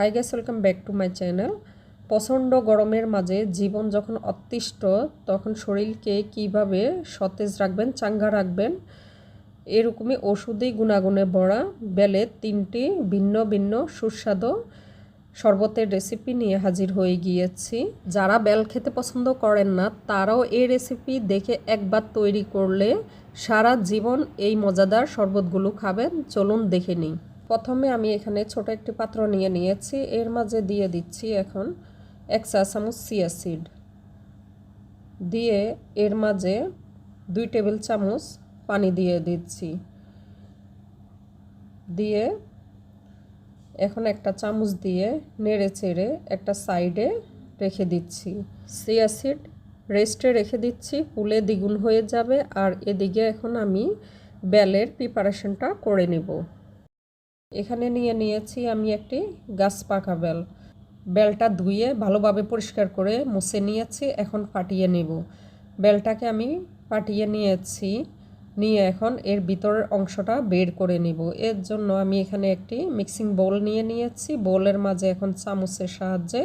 Hi guys welcome back to my channel প্রচণ্ড গরমের মাঝে জীবন যখন অতিষ্ঠ, তখন শরীরকে কীভাবে সতেজ রাখবেন, চাঙ্গা রাখবেন, এরকমই ওষুধই গুণাগুণে ভরা বেলে তিনটি ভিন্ন ভিন্ন সুস্বাদু শরবতের রেসিপি নিয়ে হাজির হয়ে গিয়েছি। যারা বেল খেতে পছন্দ করেন না, তারাও এই রেসিপি দেখে একবার তৈরি করলে সারা জীবন এই মজাদার শরবতগুলো খাবেন। চলুন দেখে নিই। প্রথমে আমি এখানে ছোট একটি পাত্র নিয়ে নিয়েছি। এর মাঝে দিয়ে দিচ্ছি এখন এক চা চামচ সিয়াসিড দিয়ে এর মাঝে দুই টেবিল চামচ পানি দিয়ে দিচ্ছি। দিয়ে এখন একটা চামচ দিয়ে নেড়ে চেড়ে একটা সাইডে রেখে দিচ্ছি। সিয়াসিড রেস্টে রেখে দিচ্ছি, পুলে দ্বিগুণ হয়ে যাবে। আর এদিকে এখন আমি বেলের প্রিপারেশনটা করে নেব। এখানে নিয়ে নিয়েছি আমি একটি গাছ পাকা বেল। বেলটা ধুয়ে ভালোভাবে পরিষ্কার করে মুছে নিয়েছি, এখন ফাটিয়ে নেব। বেলটাকে আমি ফাটিয়ে নিয়েছি, নিয়ে এখন এর ভিতরের অংশটা বের করে নিব। এর জন্য আমি এখানে একটি মিক্সিং বোল নিয়ে নিয়েছি। বোলের মাঝে এখন চামচের সাহায্যে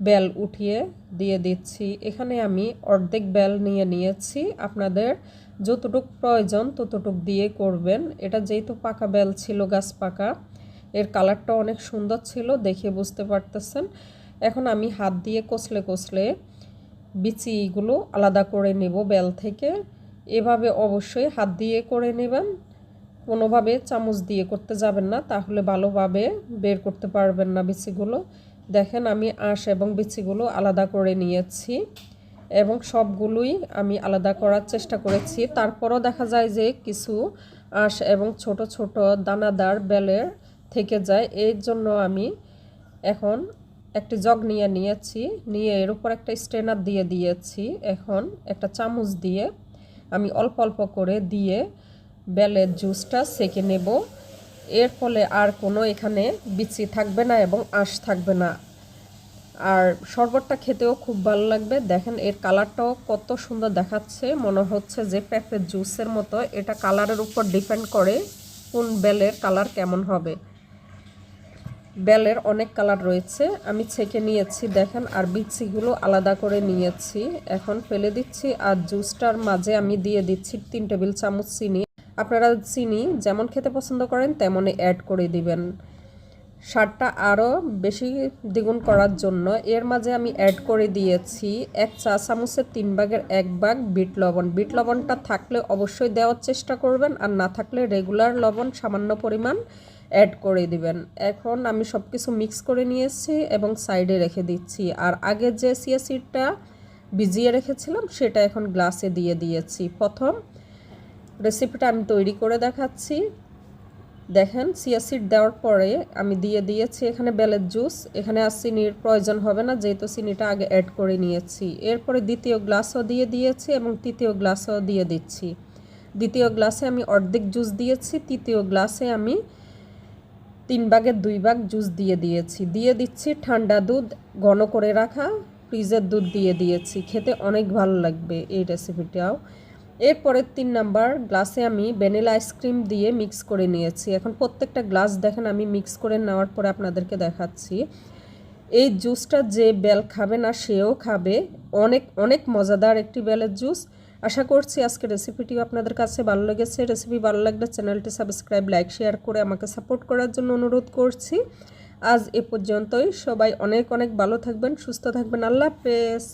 বেল উঠিয়ে দিয়ে দিচ্ছি। এখানে আমি অর্ধেক বেল নিয়ে নিয়েছি। আপনাদের যতটুক প্রয়োজন ততটুক দিয়ে করবেন। এটা যেহেতু পাকা বেল ছিল, গাছ পাকা, এর কালারটা অনেক সুন্দর ছিল, দেখে বুঝতে পারতেছেন। এখন আমি হাত দিয়ে কষলে কষলে বিচিগুলো আলাদা করে নেব বেল থেকে। এভাবে অবশ্যই হাত দিয়ে করে নেবেন। কোনোভাবে চামচ দিয়ে করতে যাবেন না, তাহলে ভালোভাবে বের করতে পারবেন না বিচিগুলো। দেখেন আমি আঁশ এবং বিচিগুলো আলাদা করে নিয়েছি। এবং সবগুলোই আমি আলাদা করার চেষ্টা করেছি। তারপরও দেখা যায় যে কিছু আঁশ এবং ছোট ছোট দানাদার বেলের থেকে যায়। এর জন্য আমি এখন একটি জগ নিয়ে নিয়েছি। নিয়ে এর উপর একটা স্ট্রেনার দিয়ে দিয়েছি। এখন একটা চামচ দিয়ে আমি অল্প অল্প করে দিয়ে বেলের জুসটা সেকে নেব। এর ফলে আর কোনো এখানে বিচি থাকবে না এবং আঁশ থাকবে না। আর শরবতটা খেতেও খুব ভালো লাগবে। দেখেন, এর কালারটাও কত সুন্দর দেখাচ্ছে। মনে হচ্ছে যে পেঁপের জুসের মতো। এটা কালারের উপর ডিপেন্ড করে কোন বেলের কালার কেমন হবে। বেলের অনেক কালার রয়েছে। আমি ছেঁকে নিয়েছি, দেখেন, আর বিচিগুলো আলাদা করে নিয়েছি। এখন ফেলে দিচ্ছি আর জুসটার মাঝে আমি দিয়ে দিচ্ছি তিন টেবিল চামচ চিনি। আপনারা চিনি যেমন খেতে পছন্দ করেন, তেমনই অ্যাড করে দিবেন। স্বাদটা আরও বেশি দ্বিগুণ করার জন্য। এর মাঝে আমি অ্যাড করে দিয়েছি এক চা চামচের তিন ভাগের এক ভাগ বিট লবণ। বিট লবণটা থাকলে অবশ্যই দেওয়ার চেষ্টা করবেন আর না থাকলে রেগুলার লবণ সামান্য পরিমাণ অ্যাড করে দিবেন। এখন আমি সব কিছু মিক্স করে নিয়েছি এবং সাইডে রেখে দিচ্ছি। আর আগে যে সিয়া সিডটা ভিজিয়ে রেখেছিলাম, সেটা এখন গ্লাসে দিয়ে দিয়েছি। প্রথম রেসিপিটা আমি তৈরি করে দেখাচ্ছি। দেখেন সিয়া সিড দেওয়ার পরে আমি দিয়ে দিয়েছি এখানে বেলের জুস। এখানে আর চিনির প্রয়োজন হবে না, যেহেতু চিনিটা আগে অ্যাড করে নিয়েছি। এরপরে দ্বিতীয় গ্লাসও দিয়ে দিয়েছি এবং তৃতীয় গ্লাসও দিয়ে দিচ্ছি। দ্বিতীয় গ্লাসে আমি অর্ধেক জুস দিয়েছি, তৃতীয় গ্লাসে আমি তিন ভাগের দুই ভাগ জুস দিয়ে দিয়েছি। দিয়ে দিচ্ছি ঠান্ডা দুধ, ঘন করে রাখা, ফ্রিজের দুধ দিয়ে দিয়েছি। খেতে অনেক ভালো লাগবে এই রেসিপিটাও এরপরের তিন নাম্বার গ্লাসে আমি ভ্যানিলা আইসক্রিম দিয়ে মিক্স করে নিয়েছি। এখন প্রত্যেকটা গ্লাস দেখেন আমি মিক্স করে নেওয়ার পরে আপনাদেরকে দেখাচ্ছি। এই জুসটা যে বেল খাবে না, সেও খাবে। অনেক অনেক মজাদার একটি বেলের জুস আশা করছি আজকে রেসিপিটি আপনাদের কাছে ভালো লেগেছে। রেসিপি ভালো লাগলে চ্যানেলটি সাবস্ক্রাইব লাইক শেয়ার করে আমাকে সাপোর্ট করার জন্য অনুরোধ করছি। আজ এ পর্যন্তই। সবাই অনেক অনেক ভালো থাকবেন, সুস্থ থাকবেন। আল্লাহ হাফেজ।